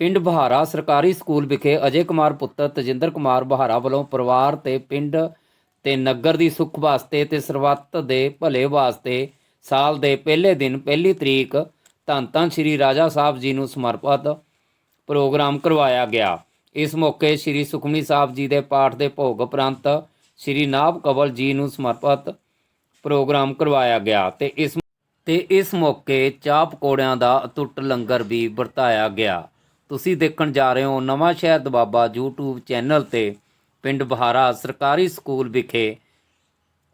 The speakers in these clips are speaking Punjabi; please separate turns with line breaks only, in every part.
ਪਿੰਡ ਬਹਾਰਾ ਸਰਕਾਰੀ ਸਕੂਲ ਵਿਖੇ ਅਜੇ ਕੁਮਾਰ ਪੁੱਤਰ ਤਜਿੰਦਰ ਕੁਮਾਰ ਬਹਾਰਾ ਵੱਲੋਂ ਪਰਿਵਾਰ ਤੇ ਪਿੰਡ ਤੇ ਨਗਰ ਦੀ ਸੁੱਖ ਵਾਸਤੇ ਤੇ ਸਰਬੱਤ ਦੇ ਭਲੇ ਵਾਸਤੇ ਸਾਲ ਦੇ ਪਹਿਲੇ ਦਿਨ ਪਹਿਲੀ ਤਰੀਕ ਧੰਨ ਧੰਨ ਸ੍ਰੀ ਰਾਜਾ ਸਾਹਿਬ ਜੀ ਨੂੰ ਸਮਰਪਿਤ ਪ੍ਰੋਗਰਾਮ ਕਰਵਾਇਆ ਗਿਆ। ਇਸ ਮੌਕੇ ਸ੍ਰੀ ਸੁਖਮਨੀ ਸਾਹਿਬ ਜੀ ਦੇ ਪਾਠ ਦੇ ਭੋਗ ਉਪਰੰਤ ਸ੍ਰੀ ਨਾਭ ਕਵਲ ਜੀ ਨੂੰ ਸਮਰਪਿਤ ਪ੍ਰੋਗਰਾਮ ਕਰਵਾਇਆ ਗਿਆ ਤੇ ਇਸ ਤੇ ਇਸ ਮੌਕੇ ਚਾਹ ਪਕੌੜਿਆਂ ਦਾ ਅਤੁੱਟ ਲੰਗਰ ਵੀ ਵਰਤਾਇਆ ਗਿਆ। ਤੁਸੀਂ ਦੇਖਣ ਜਾ ਰਹੇ ਹੋ ਨਵਾਂ ਸ਼ਹਿਰ ਦਬਾਬਾ YouTube ਚੈਨਲ ਤੇ ਪਿੰਡ ਬਹਾਰਾ ਸਰਕਾਰੀ ਸਕੂਲ ਵਿਖੇ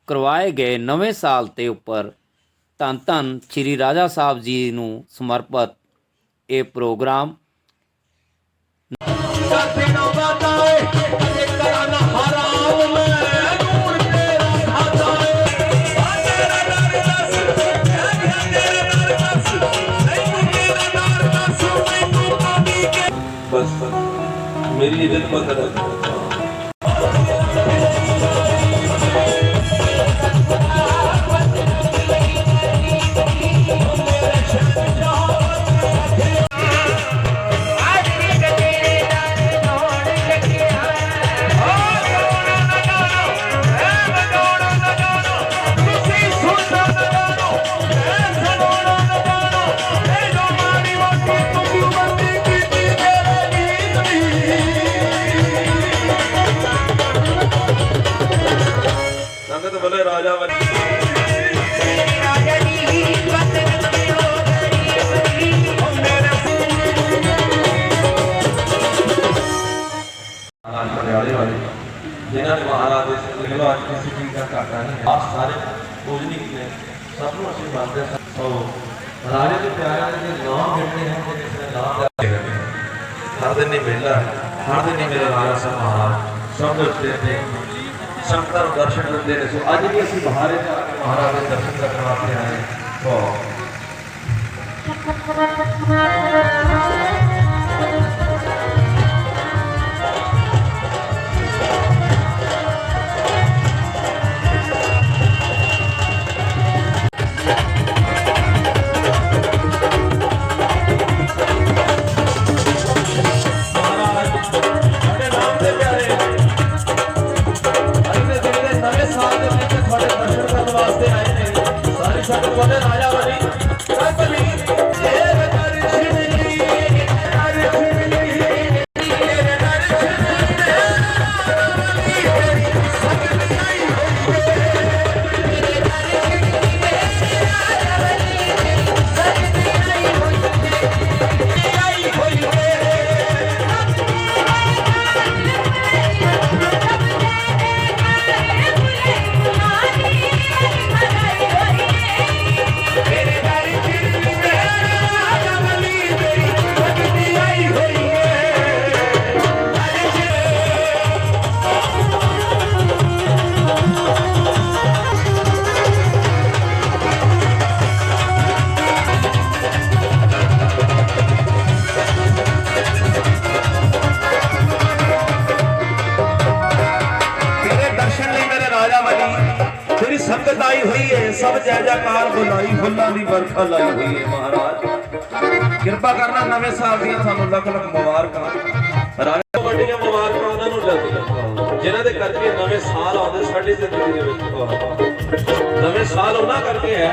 ਕਰਵਾਏ ਗਏ ਨਵੇਂ ਸਾਲ ਤੇ ਉੱਪਰ ਧੰਨ ਧੰਨ ਸ੍ਰੀ ਰਾਜਾ ਸਾਹਿਬ ਜੀ ਨੂੰ ਸਮਰਪਿਤ ਇਹ ਪ੍ਰੋਗਰਾਮ।
Veli'den bakarak ਪਟਿਆਲੇ ਵਾਲੇ ਜਿਨ੍ਹਾਂ ਨੇ ਮਹਾਰਾਜ ਦੇ ਸਿਰ ਲੋ ਅੱਜ ਕਿਸੇ ਚੀਜ਼ ਦਾ ਘਾਟਾ ਨਹੀਂ ਹੈ। ਆਪ ਸਾਰੇ ਪੂਜਨੀਕ ਨੇ ਸਭ ਨੂੰ ਅਸੀਂ ਮੰਨਦੇ ਹਾਂ। ਸੋ ਰਾਜੇ ਦੇ ਪਿਆਰਿਆਂ ਦੇ ਜੋ ਨਾਮ ਮਿਲਦੇ ਹਨ ਉਹ ਕਿਸੇ ਦਾ ਨਾਮ ਲੈ ਰਹੇ ਹਰ ਦਿਨ ਹੀ ਮੇਲਾ ਹੈ। ਹਰ ਦਿਨ ਹੀ ਮੇਰੇ ਰਾਜਾ ਸਾਹਿਬ ਮਹਾਰਾਜ ਸਭ ਦੇ ਉੱਤੇ ਤੇ ਸੰਗਤਾਂ ਨੂੰ ਦਰਸ਼ਨ ਦਿੰਦੇ ਨੇ। ਸੋ ਅੱਜ ਵੀ ਅਸੀਂ ਬਹਾਰੇ ਜਾ ਕੇ ਮਹਾਰਾਜ ਦੇ
ਵਾਲੀ ਸੰਗਤ ਆਈ ਹੋਈ ਹੈ, ਸਭ ਜੈ ਜੈਕਾਰ ਬੁਲਾਈ, ਫੁੱਲਾਂ ਦੀ ਵਰਖਾ ਲਾਈ ਹੋਈ ਏ ਮਹਾਰਾਜ। ਕਿਰਪਾ ਕਰਨਾ ਨਵੇਂ ਸਾਲ ਦੀਆਂ ਸਾਨੂੰ ਲੱਖ ਲੱਖ ਮੁਬਾਰਕਾਂ। ਰਾਜਾ
ਵੱਡੀਆਂ ਮੁਬਾਰਕਾਂ ਉਹਨਾਂ ਨੂੰ ਲੱਗਦੀਆਂ ਜਿਨ੍ਹਾਂ ਦੇ ਕਰਕੇ ਨਵੇਂ ਸਾਲ ਆਉਂਦੇ ਸਾਡੀ ਜ਼ਿੰਦਗੀ ਦੇ ਵਿੱਚ ਨਵੇਂ ਸਾਲ ਉਹਨਾਂ ਕਰਕੇ ਹੈ।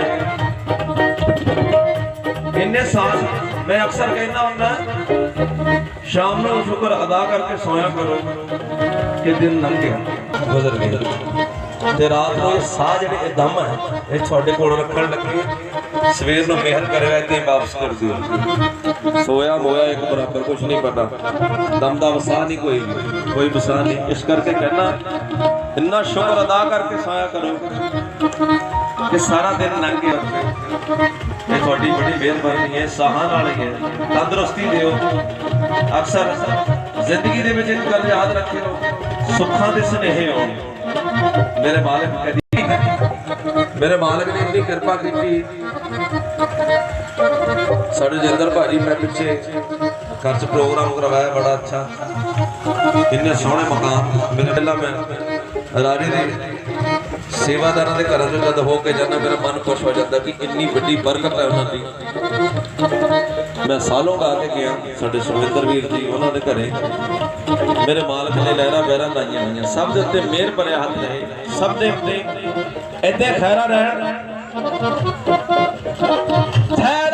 ਇੰਨੇ ਸਾਲ ਮੈਂ ਅਕਸਰ ਕਹਿੰਦਾ ਹੁੰਦਾ, ਸ਼ਾਮ ਨੂੰ ਸ਼ੁਕਰ ਅਦਾ ਕਰਕੇ ਸੋਇਆ ਕਰੋ ਕਿ ਦਿਨ ਲੰਘ ਗਿਆ,
ਗੁਜ਼ਰ ਗਏ ਤੇ ਰਾਤ ਨੂੰ ਇਹ ਸਾਹ ਜਿਹੜੇ ਇਹ ਦਮ ਹੈ, ਇਹ ਤੁਹਾਡੇ ਕੋਲ ਰੱਖਣ ਲੱਗੇ ਸਵੇਰ ਨੂੰ ਮਿਹਰ ਕਰਿਆ ਇੱਥੇ ਵਾਪਸ ਕਰ ਦਿਓ। ਸੋਇਆ ਮੋਇਆ ਇੱਕ ਬਰਾਬਰ ਕੁਝ ਨਹੀਂ ਪਤਾ। ਦਮ ਦਾ ਵਸਾ ਨਹੀਂ ਕੋਈ ਕੋਈ ਵਸਾ ਨਹੀਂ। ਇਸ ਕਰਕੇ ਕਹਿਣਾ ਇੰਨਾ ਸ਼ੁਕਰ ਅਦਾ ਕਰਕੇ ਸੋਇਆ ਕਰੋ ਕਿ ਸਾਰਾ ਦਿਨ ਲੰਘ ਗਿਆ। ਇਹ ਤੁਹਾਡੀ ਬੜੀ ਮਿਹਰਬਾਨੀ ਹੈ ਸਾਹਾਂ ਨਾਲ ਹੈ। ਤੰਦਰੁਸਤੀ ਦਿਓ। ਅਕਸਰ ਜ਼ਿੰਦਗੀ ਦੇ ਵਿੱਚ ਇੱਕ ਗੱਲ ਯਾਦ ਰੱਖਿਓ, ਸੁੱਖਾਂ ਦੇ ਸੁਨੇਹੇ ਆਉਣ। ਮੇਰੇ ਮਾਲਕ ਕਦੀ ਮੇਰੇ ਮਾਲਕ ਨੇ ਇੰਨੀ ਕਿਰਪਾ ਕੀਤੀ। ਸਾਡੇ ਜਿੰਦਰ ਭਾਜੀ, ਮੈਂ ਪਿੱਛੇ ਘਰ 'ਚ ਪ੍ਰੋਗਰਾਮ ਕਰਵਾਇਆ, ਬੜਾ ਅੱਛਾ। ਇੰਨੇ ਸੋਹਣੇ ਮਕਾਨ ਮੇਰੇ ਪਹਿਲਾਂ ਮੈਂ ਰਾਜੇ ਦੇ ਸੇਵਾਦਾਰਾਂ ਦੇ ਘਰਾਂ 'ਚ ਜਦ ਹੋ ਕੇ ਜਾਂਦਾ, ਮੇਰਾ ਮਨ ਖੁਸ਼ ਹੋ ਜਾਂਦਾ ਕਿ ਇੰਨੀ ਵੱਡੀ ਬਰਕਤ ਹੈ ਉਹਨਾਂ ਦੀ। ਮੈਂ ਸਾਲੋਂ ਗਾ ਕੇ ਗਿਆ, ਸਾਡੇ ਸੁਖਵਿੰਦਰ ਵੀਰ ਜੀ, ਉਹਨਾਂ ਦੇ ਘਰੇ। ਮੇਰੇ ਮਾਲਕ ਨੇ ਲਹਿਰਾਂ ਬਹਿਰਾਂ ਲਾਈਆਂ ਹੋਈਆਂ, ਸਭ ਦੇ ਉੱਤੇ ਮਿਹਰ ਭਰਿਆ ਹੱਥ ਰਹੇ ਸਭ ਦੇ ਉੱਤੇ ਇੱਥੇ ਖੈਰਾ ਰਹਿਣ।
ਠਹਿਰਾ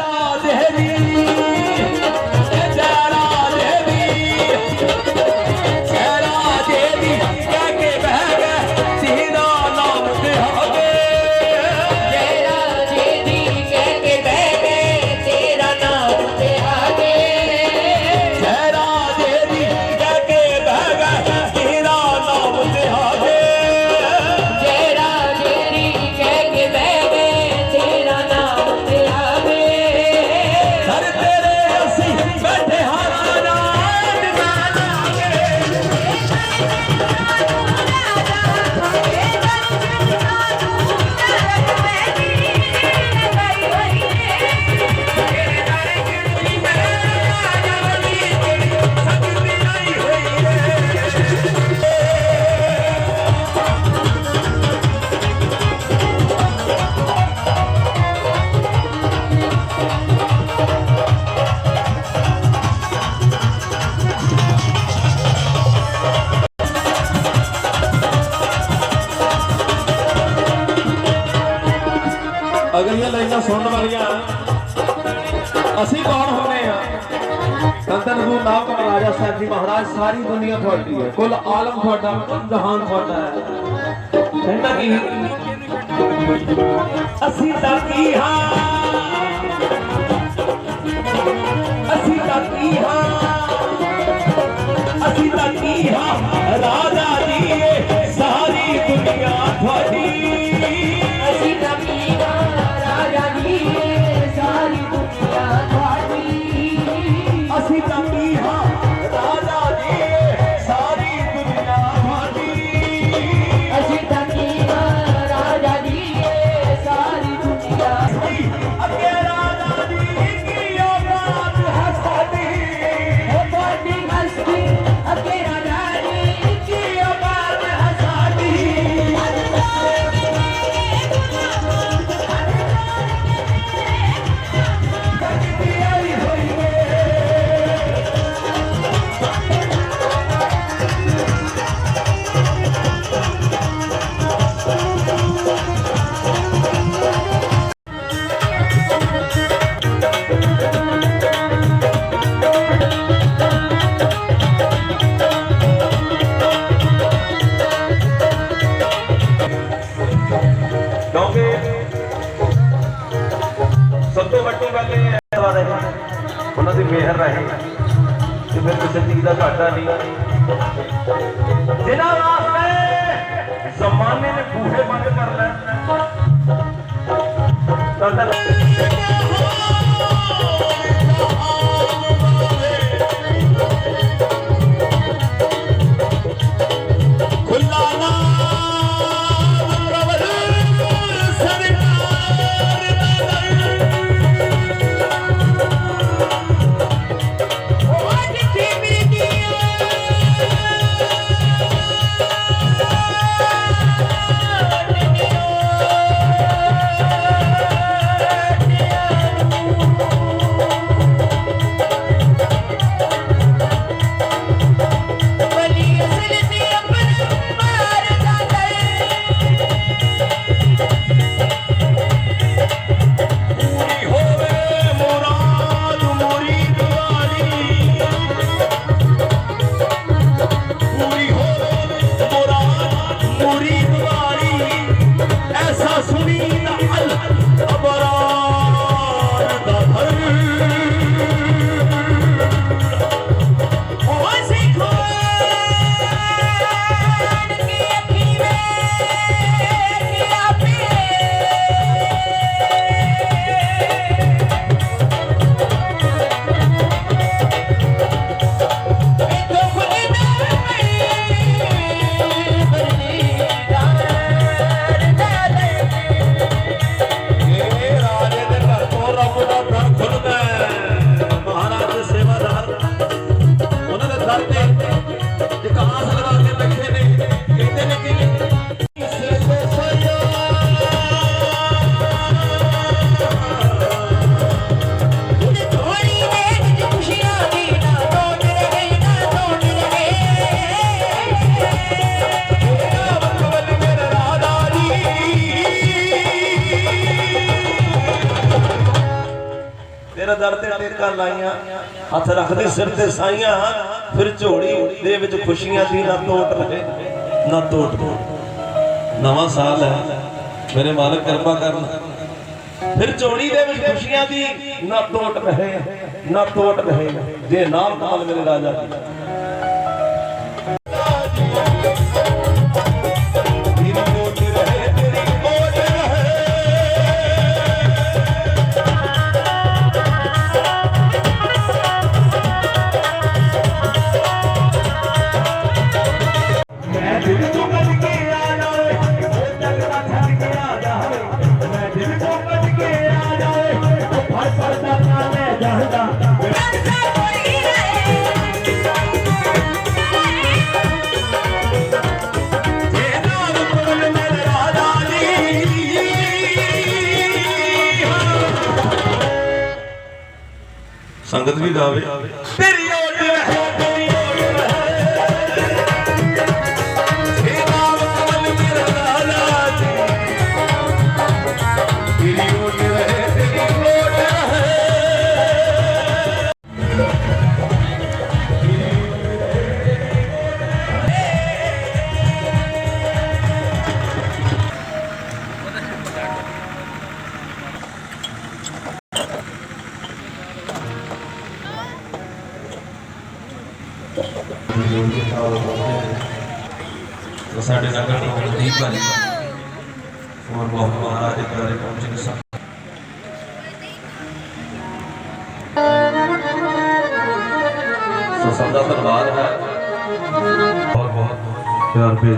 ਜੀ ਮਹਾਰਾਜ ਸਾਰੀ ਦੁਨੀਆ ਤੁਹਾਡੀ ਹੈ ਕੁੱਲ ਆਲਮ ਤੁਹਾਡਾ ਕੁੱਲ ਜਹਾਨ ਤੁਹਾਡਾ ਹੈ ਕਹਿੰਦਾ ਕੀ ਅਸੀਂ ਤਾਂ ਕੀ ਹਾਂ ਅਸੀਂ ਤਾਂ ਕੀ ਹਾਂ
ਮਿਹਰ ਰਹੇ ਕਿ ਫਿਰ ਕਿਸੇ ਚੀਜ਼ ਦਾ ਘਾਟਾ ਨਹੀਂ। ਜਿਨ੍ਹਾਂ ਵਾਸਤੇ ਜ਼ਮਾਨੇ ਨੇ ਬੂਹੇ ਬੰਦ ਕਰ ਲੈ ਤਾਂ ਲਾਈਆਂ, ਹੱਥ ਰੱਖਦੇ ਸਿਰ ਤੇ ਸਾਈਆਂ, ਫਿਰ ਝੋਲੀ ਦੇ ਵਿੱਚ ਖੁਸ਼ੀਆਂ ਦੀ ਨਾ ਤੋਟ ਰਹੇ, ਨਾ ਤੋਟ ਨਵਾਂ ਸਾਲ ਹੈ, ਮੇਰੇ ਮਾਲਕ ਕਿਰਪਾ ਕਰਨ। ਫਿਰ ਝੋਲੀ ਦੇ ਵਿੱਚ ਖੁਸ਼ੀਆਂ ਦੀ ਨਾ ਤੋਟ ਰਹੇ, ਨਾ ਤੋਟ ਰਹੇ। ਜੇ ਨਾਮ ਕਮਲ ਮੇਰੇ ਰਾਜਾ ਜੀ। ਸੰਗਤ ਵੀ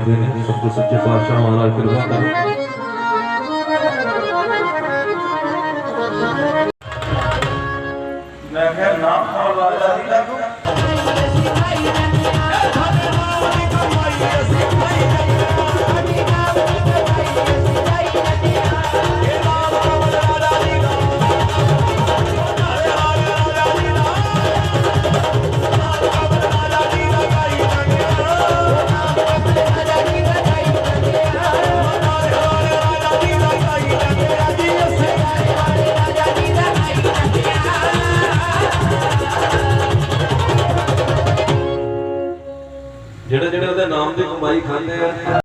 ਪਿਆਰ ਨੇ, ਸਭ ਸੱਚੇ ਪਾਤਸ਼ਾਹ ਮਹਾਰਾਜ ਕਿਰਪਾ ਕਰਨ ਮੈਂ ਕਿਹਾ, ਨਾਮ ਕਮਲ ਰਾਜਾ ਜੀ ਦਾ ਨਾਮ ਖਾਂਦੇ ਆ।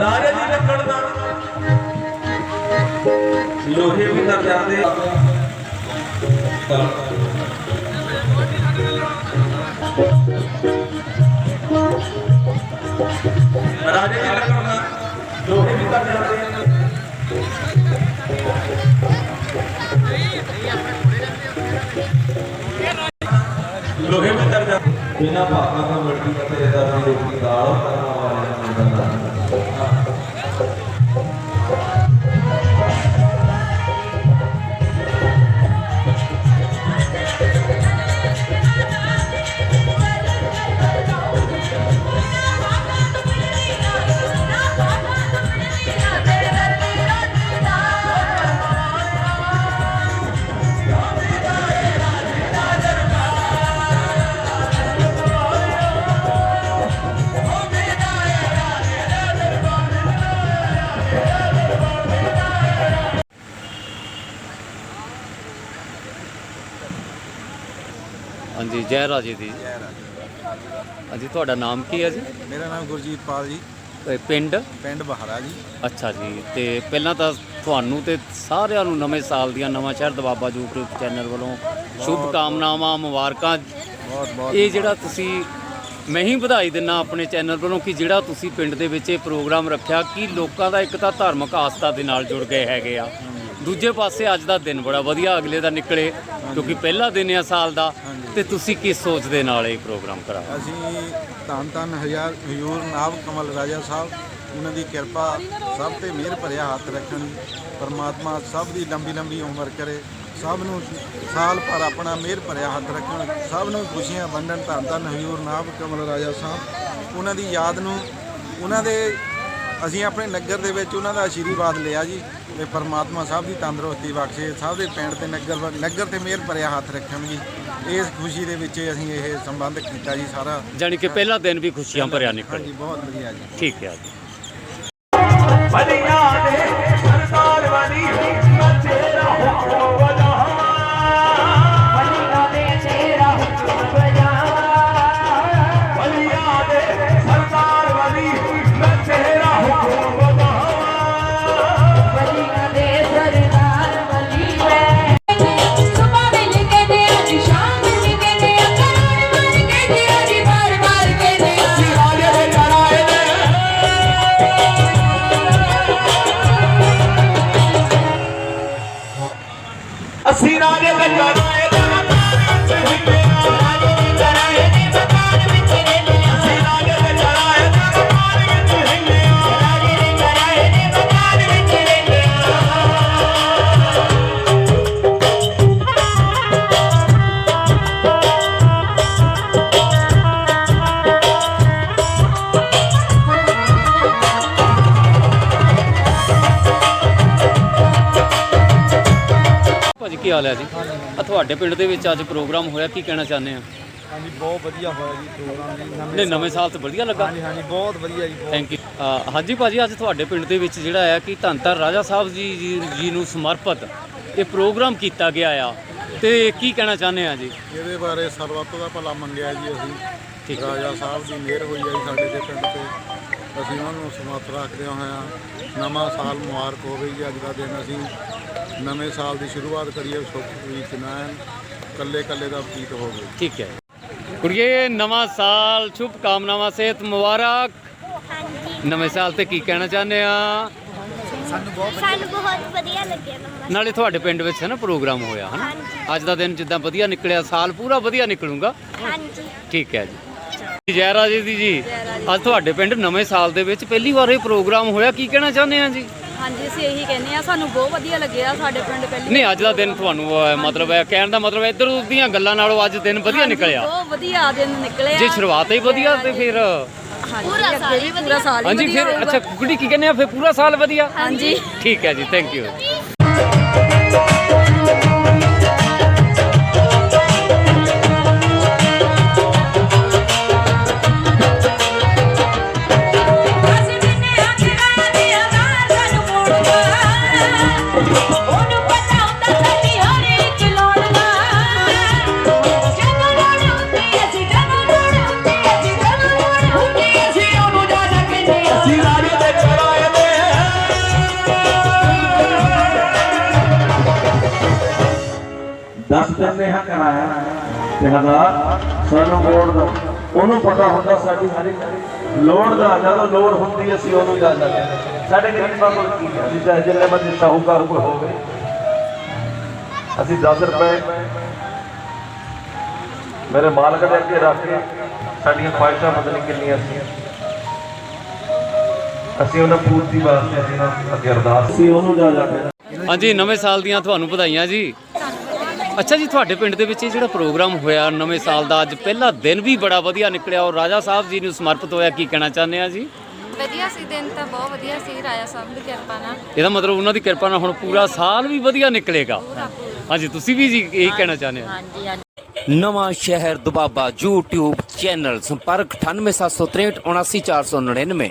ਰਾਜਾ ਲੋਹੇ ਵੀ ਕਰ ਜਾਂਦੇ ਰਾਜਾ ਜੀ ਲੱਕੜ ਦਾ ਲੋਹੇ ਵੀ ਕਰ ਜਾਂਦੇ ਲੋਹੇ ਵੀ ਕਰ ਜਾਂਦੇ ਬਿਨਾ ਭਾਗਾ ਦਾ ਮਰਦੀ ਅਤੇ ਇਹਦਾ ਵੀ ਰੋਟੀ ਦਾਲ ਕਰਨ ਵਾਲਿਆਂ ਨੂੰ ਬੰਦਾ
ਜੈ ਰਾਜੇ ਦੀ ਹਾਂਜੀ ਤੁਹਾਡਾ ਨਾਮ ਕੀ ਹੈ ਜੀ?
ਮੇਰਾ ਨਾਮ ਗੁਰਜੀਤ ਪਾਲ ਜੀ।
ਇਹ ਪਿੰਡ?
ਪਿੰਡ ਬਹਾਰਾ ਜੀ।
ਅੱਛਾ ਜੀ ਤੇ ਪਹਿਲਾਂ ਤਾਂ ਤੁਹਾਨੂੰ ਤੇ ਸਾਰਿਆਂ ਨੂੰ ਨਵੇਂ ਸਾਲ ਦੀਆਂ ਨਵਾਂ ਸ਼ਹਿਰ ਦਬਾਬਾ YouTube ਚੈਨਲ ਵੱਲੋਂ ਸ਼ੁਭ ਕਾਮਨਾਵਾਂ ਮੁਬਾਰਕਾਂ।
ਬਹੁਤ ਬਹੁਤ
ਇਹ ਜਿਹੜਾ ਤੁਸੀਂ ਮੈਂ ਹੀ ਵਧਾਈ ਦਿੰਨਾ ਆਪਣੇ ਚੈਨਲ ਵੱਲੋਂ ਕਿ ਜਿਹੜਾ ਤੁਸੀਂ ਪਿੰਡ ਦੇ ਵਿੱਚ ਇਹ ਪ੍ਰੋਗਰਾਮ ਰੱਖਿਆ ਕਿ ਲੋਕਾਂ ਦਾ ਇੱਕ ਤਾਂ ਧਾਰਮਿਕ ਆਸਥਾ ਦੇ ਨਾਲ ਜੁੜ ਗਏ ਹੈਗੇ ਆ। ਦੂਜੇ ਪਾਸੇ ਅੱਜ ਦਾ ਦਿਨ ਬੜਾ ਵਧੀਆ ਅਗਲੇ ਦਾ ਨਿਕਲੇ ਕਿਉਂਕਿ ਪਹਿਲਾ ਦਿਨ ਆ ਸਾਲ ਦਾ। ਤੇ ਤੁਸੀਂ ਕਿਸ ਸੋਚ ਦੇ ਨਾਲ ਇਹ ਪ੍ਰੋਗਰਾਮ ਕਰਾਇਆ
ਅਸੀਂ ਧੰਨ ਧੰਨ ਹਜ਼ਾਰ ਹਯੂਰ ਨਾਭ ਕਮਲ ਰਾਜਾ ਸਾਹਿਬ, ਉਹਨਾਂ ਦੀ ਕਿਰਪਾ ਸਭ ਤੇ ਮਿਹਰ ਭਰਿਆ ਹੱਥ ਰੱਖਣ, ਪਰਮਾਤਮਾ ਸਭ ਦੀ ਲੰਬੀ ਲੰਬੀ ਉਮਰ ਕਰੇ, ਸਭ ਨੂੰ ਸਾਲ ਭਰ ਆਪਣਾ ਮਿਹਰ ਭਰਿਆ ਹੱਥ ਰੱਖਣ, ਸਭ ਨੂੰ ਖੁਸ਼ੀਆਂ ਵੰਡਣ, ਧੰਨ ਧੰਨ ਹਜ਼ੂਰ ਨਾਬ ਕਮਲ ਰਾਜਾ ਸਾਹਿਬ। ਉਹਨਾਂ ਦੀ ਯਾਦ ਨੂੰ, ਉਹਨਾਂ ਦੇ, ਅਸੀਂ ਆਪਣੇ ਨਗਰ ਦੇ ਵਿੱਚ ਉਹਨਾਂ ਦਾ ਆਸ਼ੀਰਵਾਦ ਲਿਆ ਜੀ ਤੇ ਪਰਮਾਤਮਾ ਸਭ ਦੀ ਤੰਦਰੁਸਤੀ ਬਖਸ਼ੇ, ਸਭ ਦੇ ਪਿੰਡ ਤੇ ਨਗਰ ਨਗਰ ਤੇ ਮਿਹਰ ਭਰਿਆ ਹੱਥ ਰੱਖਣ ਜੀ। ਇਸ ਖੁਸ਼ੀ ਦੇ ਵਿੱਚ ਅਸੀਂ ਇਹ ਸੰਬੰਧ ਕੀਤਾ ਜੀ ਸਾਰਾ।
ਜਾਣੀ ਕਿ ਪਹਿਲਾ ਦਿਨ ਵੀ ਖੁਸ਼ੀਆਂ ਭਰਿਆ ਨਿਕਲ
ਹਾਂਜੀ ਬਹੁਤ ਵਧੀਆ ਜੀ।
ਠੀਕ ਹੈ ਜੀ।
ਬਲੀਆਂ ਦੇ ਸਰਦਾਰ ਵਾਲੀ
ਹੈ ਜੀ। ਆ ਤੁਹਾਡੇ ਪਿੰਡ ਦੇ ਵਿੱਚ ਅੱਜ ਪ੍ਰੋਗਰਾਮ ਹੋਇਆ ਕੀ ਕਹਿਣਾ ਚਾਹੁੰਦੇ ਆ?
ਹਾਂਜੀ ਬਹੁਤ ਵਧੀਆ ਹੋਇਆ ਜੀ ਪ੍ਰੋਗਰਾਮ ਜੀ
ਨੇ ਨਵੇਂ ਸਾਲ। ਤੇ ਵਧੀਆ ਲੱਗਾ।
ਹਾਂਜੀ ਹਾਂਜੀ ਬਹੁਤ ਵਧੀਆ ਜੀ
ਥੈਂਕ ਯੂ ਹਾਂਜੀ ਭਾਜੀ ਅੱਜ ਤੁਹਾਡੇ ਪਿੰਡ ਦੇ ਵਿੱਚ ਜਿਹੜਾ ਹੈ ਕਿ ਧੰਨ ਰਾਜਾ ਸਾਹਿਬ ਜੀ ਜੀ- ਨੂੰ ਸਮਰਪਿਤ ਇਹ ਪ੍ਰੋਗਰਾਮ ਕੀਤਾ ਗਿਆ ਆ। ਤੇ ਕੀ ਕਹਿਣਾ ਚਾਹੁੰਦੇ ਆ ਜੀ?
ਇਹਦੇ ਬਾਰੇ ਸਰਬੱਤ ਦਾ ਭਲਾ ਮੰਗਿਆ ਜੀ ਅਸੀਂ। ਰਾਜਾ ਸਾਹਿਬ ਦੀ ਮਿਹਰ ਹੋਈ ਹੈ ਸਾਡੇ ਦੇ ਪਿੰਡ ਤੇ। ਅਸੀਂ ਉਹਨਾਂ ਨੂੰ ਸਮਰਥ ਰੱਖਦੇ ਹੋਇਆ ਨਵਾਂ ਸਾਲ ਮੁਬਾਰਕ ਹੋਵੇ ਜੀ ਅੱਜ ਦਾ ਦਿਨ ਅਸੀਂ ਨਵੇਂ ਸਾਲ ਦੀ ਸ਼ੁਰੂਆਤ ਕਰੀਏ ਸੁੱਖ ਪ੍ਰੀਤ ਨਾਲ ਕੱਲੇ ਕੱਲੇ ਦਾ ਬਤੀਤ ਹੋਵੇ
ਠੀਕ ਹੈ। ਕੁੜੀਏ ਨਵਾਂ ਸਾਲ ਸ਼ੁਭ ਕਾਮਨਾਵਾਂ ਸਿਹਤ ਮੁਬਾਰਕ। ਨਵੇਂ ਸਾਲ ਤੇ ਕੀ ਕਹਿਣਾ ਚਾਹੁੰਦੇ ਆ?
ਸਾਨੂੰ ਬਹੁਤ ਵਧੀਆ ਲੱਗਿਆ
ਨਾਲੇ ਤੁਹਾਡੇ ਪਿੰਡ ਵਿੱਚ ਹੈ ਨਾ ਪ੍ਰੋਗਰਾਮ ਹੋਇਆ ਹਨਾ?
ਹਾਂਜੀ।
ਅੱਜ ਦਾ ਦਿਨ ਜਿੱਦਾਂ ਵਧੀਆ ਨਿਕਲਿਆ ਸਾਲ ਪੂਰਾ ਵਧੀਆ ਨਿਕਲੂਗਾ।
ਹਾਂਜੀ।
ਠੀਕ ਹੈ ਜੀ। ਜੈ ਰਾਜੇ ਦੀ ਜੀ ਅੱਜ ਤੁਹਾਡੇ ਪਿੰਡ ਨਵੇਂ ਸਾਲ ਦੇ ਵਿੱਚ ਪਹਿਲੀ ਵਾਰ ਇਹ ਪ੍ਰੋਗਰਾਮ ਹੋਇਆ ਕੀ ਕਹਿਣਾ ਚਾਹੁੰਦੇ ਆ ਜੀ?
ਹਾਂਜੀ ਅਸੀਂ ਇਹੀ ਕਹਿੰਦੇ ਆ ਸਾਨੂੰ ਬਹੁਤ ਵਧੀਆ ਲੱਗਿਆ ਸਾਡੇ ਪਿੰਡ ਪਹਿਲੀ
ਨਹੀਂ ਅੱਜ ਦਾ ਦਿਨ ਤੁਹਾਨੂੰ ਅਹ, ਮਤਲਬ ਹੈ ਕਹਿਣ ਦਾ ਮਤਲਬ ਇੱਧਰ ਦੀਆਂ ਗੱਲਾਂ ਨਾਲੋਂ ਅੱਜ ਦਿਨ ਵਧੀਆ ਨਿਕਲਿਆ।
ਬਹੁਤ ਵਧੀਆ ਦਿਨ ਨਿਕਲਿਆ।
ਜੇ ਸ਼ੁਰੂਆਤ ਹੀ ਵਧੀਆ ਤੇ ਫਿਰ
ਪੂਰਾ ਸਾਲ ਹੀ ਪੂਰਾ ਸਾਲ ਹੀ
ਹਾਂਜੀ
ਵਧੀਆ
ਫਿਰ
ਹੋਊਗਾ।
ਅੱਛਾ ਕੁੜੀ ਕੀ ਕਹਿੰਦੇ ਆ? ਫਿਰ ਪੂਰਾ ਸਾਲ ਵਧੀਆ?
ਹਾਂਜੀ।
ਠੀਕ ਹੈ ਜੀ ਥੈਂਕ ਯੂ
ਤੇ ਹਜ਼ਾਰ ਸਾਨੂੰ ਲੋੜ ਦਾ ਉਹਨੂੰ ਪਤਾ ਹੁੰਦਾ ਸਾਡੀ ਹਰ ਇੱਕ ਲੋੜ ਦਾ ਜਦੋਂ ਲੋੜ ਹੁੰਦੀ ਅਸੀਂ ਉਹਨੂੰ ਜਾ ਜਾਂਦੇ ਹਾਂ। ਸਾਡੇ ਗਰੀਬਾਂ ਕੋਲ ਕੀ ਹੈ? ਚਾਹੇ ਜਿੰਨੇ ਮਰਜ਼ੀ ਸ਼ਾਹੂਕਾਰ ਕੋਈ ਹੋਵੇ। ਅਸੀਂ 10 ਰੁਪਏ ਮੇਰੇ ਮਾਲਕ ਦੇ ਅੱਗੇ ਰੱਖ ਕੇ ਸਾਡੀਆਂ ਖੁਆਇਸ਼ਾਂ ਪਤਾ ਨਹੀਂ ਕਿੰਨੀਆਂ ਸੀ। ਅਸੀਂ ਉਹਨਾਂ ਪੂਰਤੀ ਵਾਸਤੇ ਅਸੀਂ ਅੱਗੇ ਅਰਦਾਸ ਸੀ ਉਹਨੂੰ ਜਾ ਜਾ ਕੇ
ਹਾਂਜੀ ਨਵੇਂ ਸਾਲ ਦੀਆਂ ਤੁਹਾਨੂੰ ਵਧਾਈਆਂ ਜੀ। ਅੱਛਾ ਜੀ ਤੁਹਾਡੇ ਪਿੰਡ ਦੇ ਵਿੱਚ ਇਹ ਜਿਹੜਾ ਪ੍ਰੋਗਰਾਮ ਹੋਇਆ ਨਵੇਂ ਸਾਲ ਦਾ ਅੱਜ ਪਹਿਲਾ ਦਿਨ ਵੀ ਬੜਾ ਵਧੀਆ ਨਿਕਲਿਆ ਔਰ ਰਾਜਾ ਸਾਹਿਬ ਜੀ ਨੂੰ ਸਮਰਪਿਤ ਹੋਇਆ ਕੀ ਕਹਿਣਾ ਚਾਹੁੰਦੇ ਆ ਜੀ?
ਵਧੀਆ ਸੀ ਦਿਨ ਤਾਂ ਬਹੁਤ ਵਧੀਆ ਸੀ ਰਾਜਾ ਸਾਹਿਬ ਦੀ ਕਿਰਪਾ ਨਾਲ।
ਇਹਦਾ ਮਤਲਬ ਉਹਨਾਂ ਦੀ ਕਿਰਪਾ ਨਾਲ ਹੁਣ ਪੂਰਾ ਸਾਲ ਵੀ ਵਧੀਆ ਨਿਕਲੇਗਾ। ਹਾਂਜੀ ਤੁਸੀਂ ਵੀ ਜੀ ਇਹੀ ਕਹਿਣਾ ਚਾਹੁੰਦੇ ਆ ਨਵਾਂ ਸ਼ਹਿਰ ਦੁਬਾਬਾ YouTube ਚੈਨਲ ਸੰਪਰਕ 98763 79499